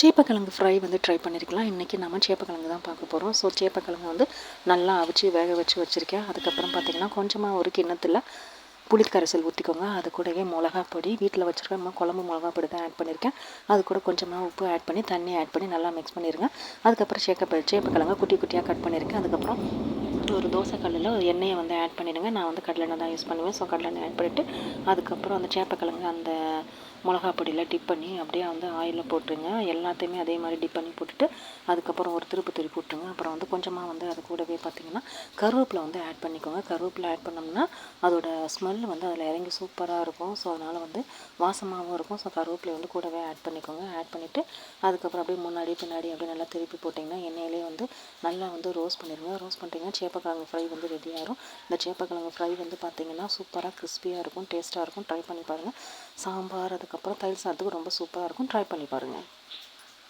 சேப்பக்கிழங்கு fry வந்து try பண்ணியிருக்கலாம் இன்றைக்கி நம்ம சேப்பக்கிழங்கு தான் பார்க்க போகிறோம் ஸோ சேப்பக்கிழங்கு வந்து நல்லா அவிச்சு வேக வச்சு வச்சுருக்கேன். அதுக்கப்புறம் பார்த்திங்கன்னா கொஞ்சமாக ஒரு கிண்ணத்தில் புளிக்கரைசல் ஊற்றிக்கோங்க அது கூடவே மிளகா பொடி வீட்டில் வச்சுருக்க குழம்பு மிளகா பொடி தான் ஆட் பண்ணியிருக்கேன் அது கூட கொஞ்சமாக உப்பு ஆட் பண்ணி தண்ணி ஆட் பண்ணி நல்லா மிக்ஸ் பண்ணிடுங்க அதுக்கப்புறம் சேக்க சேப்பக்கிழங்க குட்டி குட்டியாக கட் பண்ணியிருக்கேன் அதுக்கப்புறம் ஒரு தோசை கல்லில் எண்ணெயை வந்து ஆட் பண்ணிவிடுங்க நான் வந்து கடலெண்ணெய் தான் யூஸ் பண்ணுவேன். ஸோ கடலெண்ணெய் ஆட் பண்ணிவிட்டு அதுக்கப்புறம் அந்த சேப்பக்கிழங்கு அந்த மிளகா பொடியில் டிப் பண்ணி அப்படியே வந்து ஆயிலில் போட்டுருங்க. எல்லாத்தையுமே அதே மாதிரி டிப் பண்ணி போட்டுட்டு அதுக்கப்புறம் ஒரு திருப்பு திருப்பி விட்டுருங்க. அப்புறம் வந்து கொஞ்சமாக வந்து அது கூடவே பார்த்திங்கன்னா கருவேப்பிலை வந்து ஆட் பண்ணிக்கோங்க. கருவேப்பிலை ஆட் பண்ணோம்னா அதோட ஸ்மெல் வந்து அதில் இறங்கி சூப்பராக இருக்கும். ஸோ அதனால் வந்து வாசமாகவும் இருக்கும். ஸோ கருவேப்பிலை வந்து கூடவே ஆட் பண்ணிக்கோங்க. ஆட் பண்ணிவிட்டு அதுக்கப்புறம் அப்படியே முன்னாடி பின்னாடி அப்படியே நல்லா திருப்பி போட்டிங்கன்னா எண்ணெயிலே வந்து நல்லா வந்து ரோஸ்ட் பண்ணிடுங்க. ரோஸ்ட் பண்ணிட்டீங்கன்னா சேப்பக்கிழங்கு ஃப்ரை வந்து ரெடி ஆகிரும் இந்த சேப்பக்கிழங்கு ஃப்ரை வந்து பார்த்திங்கன்னா சூப்பராக கிறிஸ்பியாக இருக்கும். டேஸ்ட்டாக இருக்கும். ட்ரை பண்ணி பாருங்கள் சாம்பார் அதுக்கப்புறம் தயிர் சாதத்துக்கு ரொம்ப சூப்பராக இருக்கும். ட்ரை பண்ணி பாருங்கள்